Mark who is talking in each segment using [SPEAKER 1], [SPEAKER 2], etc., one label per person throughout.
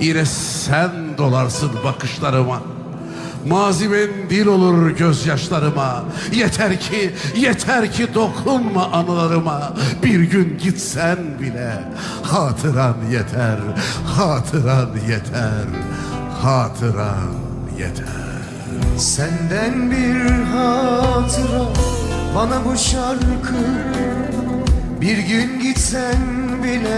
[SPEAKER 1] Yine sen dolarsın bakışlarıma. Mazi mendil olur gözyaşlarıma. Yeter ki, yeter ki dokunma anılarıma. Bir gün gitsen bile Hatıran yeter, hatıran yeter Hatıran yeter.
[SPEAKER 2] Senden bir hatıra bana bu şarkı Bir gün gitsen bile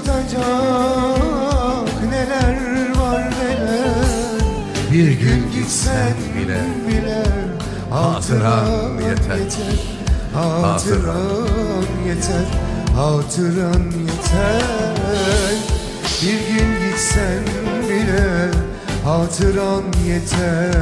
[SPEAKER 2] yaşatacak neler var neler.
[SPEAKER 1] Bir gün gitsen bile
[SPEAKER 2] bile
[SPEAKER 1] Hatıran yeter.
[SPEAKER 2] Hatıran yeter. Hatıran yeter. Bir gün gitsen bile Hatıran yeter